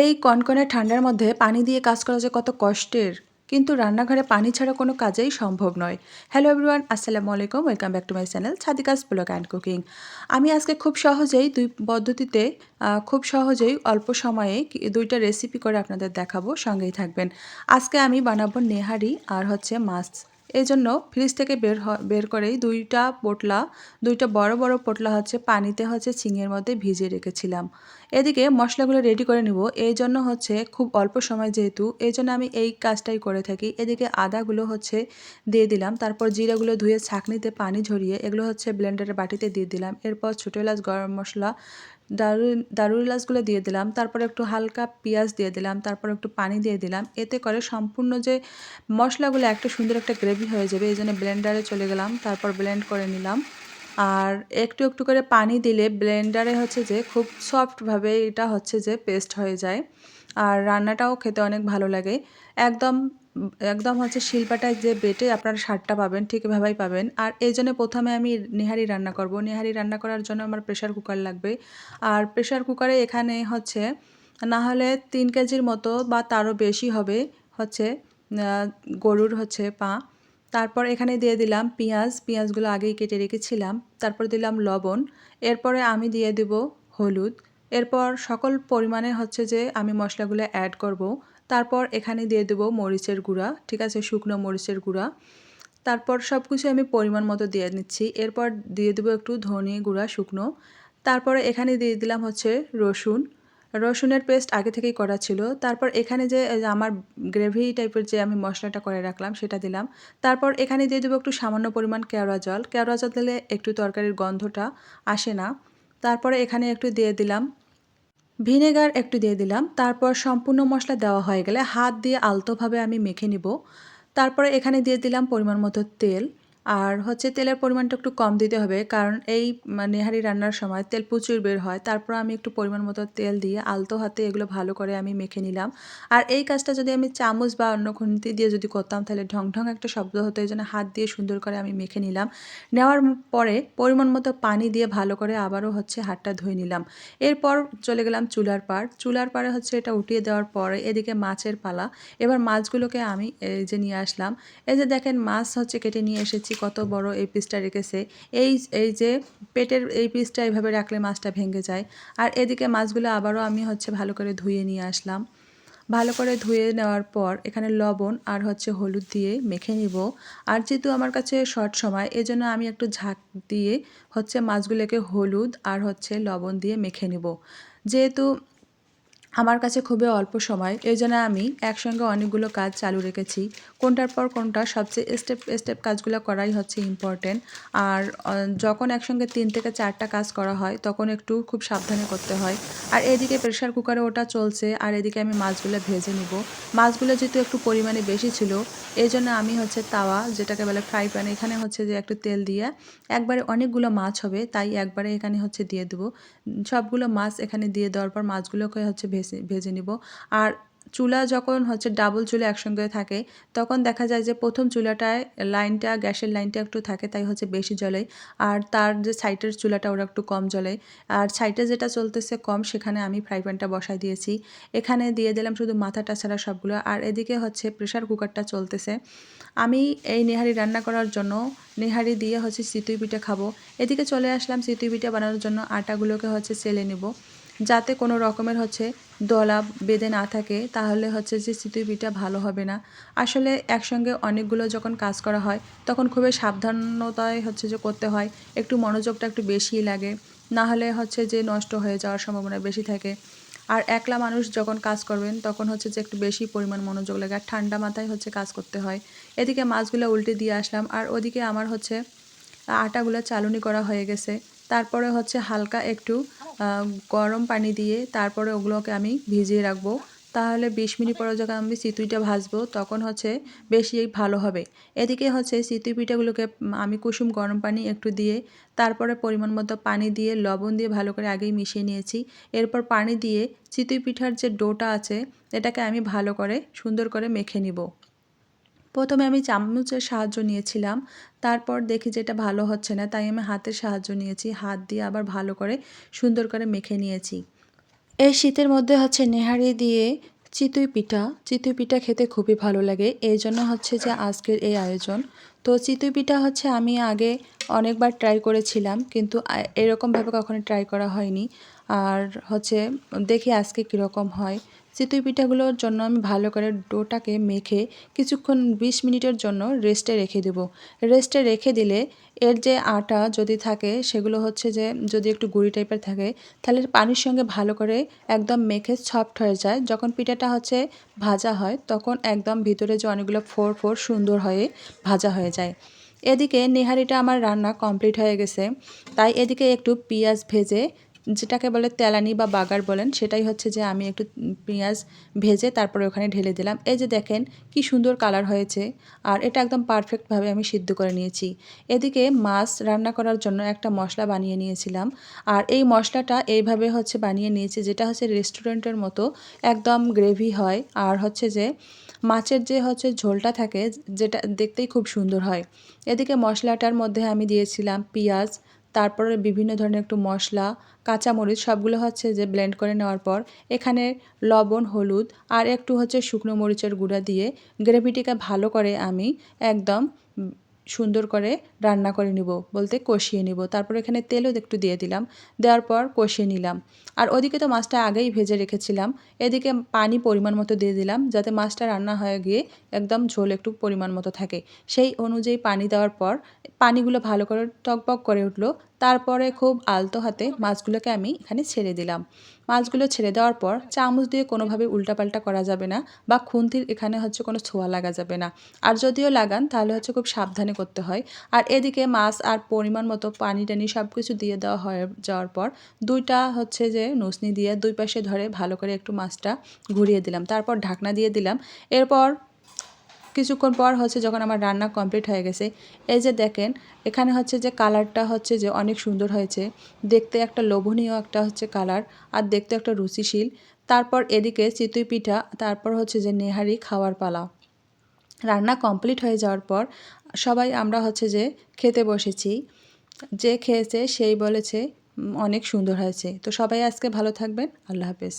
এই কনকনে ঠান্ডার মধ্যে পানি দিয়ে কাজ করা যে কত কষ্টের, কিন্তু রান্নাঘরে পানি ছাড়া কোনো কাজেই সম্ভব নয়। হ্যালো এভরিওয়ান আসসালামু আলাইকুম welcome back to my channel Sadika's blog and cooking আমি আজকে খুব সহজেই দুই পদ্ধতিতে খুব সহজেই অল্প সময়ে দুইটা রেসিপি করে আপনাদের দেখাবো, সঙ্গেই থাকবেন। আজকে আমি বানাবো নেহারি আর হচ্ছে মাছ। এই জন্য ফ্রিজ থেকে বের বের করেই দুইটা পোটলা, দুইটা বড় বড় পোটলা হচ্ছে পানিতে হচ্ছে চিংড়ির মধ্যে ভিজিয়ে রেখেছিলাম। এদিকে মশলাগুলো রেডি করে নিব। এই জন্য হচ্ছে খুব অল্প সময় যেহেতু এই জন্য আমি এই কাজটাই করে থাকি। এদিকে আদাগুলো হচ্ছে দিয়ে দিলাম। তারপর জিরাগুলো ধুয়ে ছাঁকনিতে পানি ঝরিয়ে এগুলো হচ্ছে ব্লেন্ডারের বাটিতে দিয়ে দিলাম। এরপর ছোটো এলাচ, গরম মশলা দারু, দারুর এলাচগুলো দিয়ে দিলাম, তারপরে একটু হালকা পেঁয়াজ দিয়ে দিলাম, তারপর একটু পানি দিয়ে দিলাম। এতে করে সম্পূর্ণ যে মশলাগুলো একটা সুন্দর একটা গ্রেভি হয়ে যাবে, এই জন্য ব্লেন্ডারে চলে গেলাম, তারপর ব্লেন্ড করে নিলাম। আর একটু একটু করে পানি দিলে ব্লেন্ডারে হচ্ছে যে খুব সফটভাবে এটা হচ্ছে যে পেস্ট হয়ে যায়। আর রান্নাটাও খেতে অনেক ভালো লাগে। একদম একদম হচ্ছে শিল্পাটায় যে বেটে আপনারা স্বাদটা পাবেন, ঠিক এভাবেই পাবেন। আর এই জন্য প্রথমে আমি নেহারি রান্না করব। নেহারি রান্না করার জন্য আমার প্রেশার কুকার লাগবে। আর প্রেশার কুকারে এখানে হচ্ছে না হলে তিন কেজির মতো বা তারও বেশি হবে হচ্ছে গরুর হচ্ছে পা। তারপর এখানে দিয়ে দিলাম পেঁয়াজ। পেঁয়াজগুলো আগেই কেটে রেখেছিলাম। তারপর দিলাম লবণ। এরপরে আমি দিয়ে দেব হলুদ। এরপর সকল পরিমাণে হচ্ছে যে আমি মশলাগুলো অ্যাড করব। তারপর এখানে দিয়ে দেবো মরিচের গুঁড়া, ঠিক আছে? শুকনো মরিচের গুঁড়া। তারপর সব কিছু আমি পরিমাণ মতো দিয়ে নিচ্ছি। এরপর দিয়ে দেবো একটু ধনে গুঁড়া, শুকনো। তারপরে এখানে দিয়ে দিলাম হচ্ছে রসুন। রসুনের পেস্ট আগে থেকেই করা ছিল। তারপর এখানে যে আমার গ্রেভি টাইপের যে আমি মশলাটা করে রাখলাম, সেটা দিলাম। তারপর এখানে দিয়ে দেবো একটু সামান্য পরিমাণ কেওড়া জল। কেওড়া জল দিলে একটু তরকারির গন্ধটা আসে না। তারপরে এখানে একটু দিয়ে দিলাম ভিনেগার একটু দিয়ে দিলাম, তারপর সম্পূর্ণ মশলা দেওয়া হয়ে গেলে হাত দিয়ে আলতোভাবে আমি মেখে নিব। তারপরে এখানে দিয়ে দিলাম পরিমাণ মতো তেল। আর হচ্ছে তেলের পরিমাণটা একটু কম দিতে হবে, কারণ এই নেহারি রান্নার সময় তেল প্রচুর বের হয়। তারপর আমি একটু পরিমাণ মতো তেল দিয়ে আলতো হাতে এগুলো ভালো করে আমি মেখে নিলাম। আর এই কাজটা যদি আমি চামচ বা অন্য খুন্তি দিয়ে যদি করতাম, তাহলে ঢং ঢং একটা শব্দ হতো, এই জন্য হাত দিয়ে সুন্দর করে আমি মেখে নিলাম। নেওয়ার পরে পরিমাণ মতো পানি দিয়ে ভালো করে আবারও হচ্ছে হাতটা ধুয়ে নিলাম। এরপর চলে গেলাম চুলার পাড়। চুলার পাড়ে হচ্ছে এটা উঠিয়ে দেওয়ার পরে এদিকে মাছের পালা। এবার মাছগুলোকে আমি এই যে নিয়ে আসলাম। এই যে দেখেন মাছ হচ্ছে কেটে নিয়ে এসেছি। কত বড় এই পিসটা রেখেছে। এই এই যে পেটের এই পিসটা এইভাবে রাখলে মাছটা ভেঙে যায়। আর এদিকে মাছগুলো আবারও আমি হচ্ছে ভালো করে ধুয়ে নিয়ে আসলাম। ভালো করে ধুয়ে নেওয়ার পর এখানে লবণ আর হচ্ছে হলুদ দিয়ে মেখে নিব। আর যেহেতু আমার কাছে শর্ট সময়, এজন্য আমি একটু ঝাঁক দিয়ে হচ্ছে মাছগুলোকে হলুদ আর হচ্ছে লবণ দিয়ে মেখে নিব। যেহেতু আমার কাছে খুবই অল্প সময়। এই জন্য আমি একসঙ্গে অনেকগুলো কাজ চালু রেখেছি। কোনটার পর কোনটা সবচেয়ে স্টেপ স্টেপ কাজগুলো করাই হচ্ছে ইম্পর্টেন্ট আর যখন একসঙ্গে তিন থেকে চারটা কাজ করা হয়, তখন একটু খুব সাবধানে করতে হয়। আর এদিকে প্রেশার কুকারে ওটা চলছে, আর এদিকে আমি মাছগুলো ভেজে নিব। মাছগুলো যেহেতু একটু পরিমাণে বেশি ছিল, এই জন্য আমি হচ্ছে তাওয়া, যেটাকে বলে ফ্রাই প্যান এখানে হচ্ছে যে একটু তেল দিয়ে একবারে অনেকগুলো মাছ হবে, তাই একবারে এখানে হচ্ছে দিয়ে দেবো। সবগুলো মাছ এখানে দিয়ে দেওয়ার পর মাছগুলোকে হচ্ছে ভেজে ভেজে নিব। আর চুলা যখন হচ্ছে ডাবল চুলা একসঙ্গে থাকে, তখন দেখা যায় যে প্রথম চুলাটায় লাইনটা, গ্যাসের লাইনটা একটু থাকে, তাই হচ্ছে বেশি জ্বলে। আর তার যে সাইটের চুলাটা ওরা একটু কম জ্বলে। আর সাইটে যেটা চলতেছে কম, সেখানে আমি ফ্রাই প্যানটা বসাই দিয়েছি। এখানে দিয়ে দিলাম শুধু মাথাটা ছাড়া সবগুলো। আর এদিকে হচ্ছে প্রেশার কুকারটা চলতেছে। আমি এই নেহারি রান্না করার জন্য, নেহারি দিয়ে হচ্ছে চিতুই পিঠা খাব। এদিকে চলে আসলাম চিতুই পিঠা বানানোর জন্য। আটাগুলোকে হচ্ছে চেলে নেব। যাতে কোনো রকমের হচ্ছে দলা বেঁধে না থাকে, তাহলে হচ্ছে যে চিতুই পিঠা ভালো হবে না। আসলে একসঙ্গে অনেকগুলো যখন কাজ করা হয়, তখন খুবই সাবধানতায় হচ্ছে যে করতে হয়। একটু মনোযোগটা একটু বেশিই লাগে। না হলে হচ্ছে যে নষ্ট হয়ে যাওয়ার সম্ভাবনা বেশি থাকে। আর একলা মানুষ যখন কাজ করবেন, তখন হচ্ছে যে একটু বেশি পরিমাণ মনোযোগ লাগে। আর ঠান্ডা মাথায় হচ্ছে কাজ করতে হয়। এদিকে মাছগুলো উল্টে দিয়ে আসলাম। আর ওদিকে আমার হচ্ছে আটাগুলো চালুনি করা হয়ে গেছে। তারপরে হচ্ছে হালকা একটু গরম পানি দিয়ে তারপরে ওগুলোকে আমি ভিজিয়ে রাখব। তাহলে বিশ মিনিট পরে যখন আমি চিতুইটা ভাজবো, তখন হচ্ছে বেশি ভালো হবে। এদিকে হচ্ছে চিতুই পিঠাগুলোকে আমি কুসুম গরম পানি একটু দিয়ে, তারপরে পরিমাণ মতো পানি দিয়ে লবণ দিয়ে ভালো করে আগেই মিশিয়ে নিয়েছি। এরপর পানি দিয়ে চিতুই পিঠার যে ডোটা আছে, এটাকে আমি ভালো করে সুন্দর করে মেখে নিব। প্রথমে আমি চামচের সাহায্য নিয়েছিলাম, তারপর দেখি যে এটা ভালো হচ্ছে না, তাই আমি হাতের সাহায্য নিয়েছি, হাত দিয়ে আবার ভালো করে সুন্দর করে মেখে নিয়েছি। এই শীতের মধ্যে হচ্ছে নেহারি দিয়ে চিতই পিঠা চিতই পিঠা খেতে খুবই ভালো লাগে, এই জন্য হচ্ছে যে আজকের এই আয়োজন। তো চিতই পিঠা হচ্ছে আমি আগে অনেকবার ট্রাই করেছিলাম, কিন্তু এরকমভাবে কখনো ট্রাই করা হয়নি। আর হচ্ছে দেখি আজকে কীরকম হয়। চিতই পিঠাগুলোর জন্য আমি ভালো করে ডোটাকে মেখে কিছুক্ষণ বিশ মিনিটের জন্য রেস্টে রেখে দেব। রেস্টে রেখে দিলে এর যে আটা যদি থাকে, সেগুলো হচ্ছে যে যদি একটু গুঁড়ি টাইপের থাকে, তাহলে পানির সঙ্গে ভালো করে একদম মেখে সফট হয়ে যায়। যখন পিঠাটা হচ্ছে ভাজা হয়, তখন একদম ভিতরে যে অনেকগুলো ফোর ফোর সুন্দর হয়ে ভাজা হয়ে যায়। এদিকে নেহারিটা আমার রান্না কমপ্লিট হয়ে গেছে। তাই এদিকে একটু পেঁয়াজ ভেজে যেটাকে বলে তেলানি বা বাগার বলেন, সেটাই হচ্ছে যে আমি একটু পেঁয়াজ ভেজে তারপরে ওখানে ঢেলে দিলাম। এই যে দেখেন কি সুন্দর কালার হয়েছে, আর এটা একদম পারফেক্টভাবে আমি সিদ্ধ করে নিয়েছি। এদিকে মাছ রান্না করার জন্য একটা মশলা বানিয়ে নিয়েছিলাম, আর এই মশলাটা এইভাবে হচ্ছে বানিয়ে নিয়েছি, যেটা হচ্ছে রেস্টুরেন্টের মতো একদম গ্রেভি হয়। আর হচ্ছে যে মাছের যে হচ্ছে ঝোলটা থাকে, যেটা দেখতেই খুব সুন্দর হয়। এদিকে মশলাটার মধ্যে আমি দিয়েছিলাম পেঁয়াজ তারপরে বিভিন্ন ধরনের একটু মশলা, কাঁচামরিচ সবগুলো হচ্ছে যে ব্লেন্ড করে নেওয়ার পর এখানে লবণ, হলুদ আর একটু হচ্ছে শুকনো মরিচের গুঁড়া দিয়ে গ্রেভিটিকে ভালো করে আমি একদম সুন্দর করে রান্না করে নিব, বলতে কষিয়ে নিব। তারপর এখানে তেলও একটু দিয়ে দিলাম। দেওয়ার পর কষিয়ে নিলাম। আর ওদিকে তো মাছটা আগেই ভেজে রেখেছিলাম। এদিকে পানি পরিমাণ মতো দিয়ে দিলাম, যাতে মাছটা রান্না হয়ে গিয়ে একদম ঝোল একটু পরিমাণ মতো থাকে। সেই অনুযায়ী পানি দেওয়ার পর, পানিগুলো ভালো করে টকবক করে উঠল। তারপরে খুব আলতো হাতে মাছগুলোকে আমি এখানে ছেড়ে দিলাম। মাছগুলো ছেড়ে দেওয়ার পর চামচ দিয়ে কোনোভাবে উল্টাপাল্টা করা যাবে না বা খুন্তির এখানে হচ্ছে কোনো ছোঁয়া লাগা যাবে না। আর যদিও লাগান, তাহলে হচ্ছে খুব সাবধানে করতে হয়। আর এদিকে মাছ আর পরিমাণ মতো পানি টানি সব কিছু দিয়ে দেওয়া হয়ে যাওয়ার পর দুইটা হচ্ছে যে নসনি দিয়ে দুই পাশে ধরে ভালো করে একটু মাছটা ঘুরিয়ে দিলাম। তারপর ঢাকনা দিয়ে দিলাম। এরপর কিছুক্ষণ পর হচ্ছে যখন আমার রান্না কমপ্লিট হয়ে গেছে, এই যে দেখেন, এখানে হচ্ছে যে কালারটা হচ্ছে যে অনেক সুন্দর হয়েছে। দেখতে একটা লোভনীয় একটা হচ্ছে কালার আর দেখতে একটা রুচিশীল। তারপর এদিকে চিতই পিঠা, তারপর হচ্ছে যে নেহারি খাওয়ার পালা। রান্না কমপ্লিট হয়ে যাওয়ার পর সবাই আমরা হচ্ছে যে খেতে বসেছি। যে খেয়েছে সেই বলেছে অনেক সুন্দর হয়েছে। তো সবাই আজকে ভালো থাকবেন। আল্লাহ হাফেজ।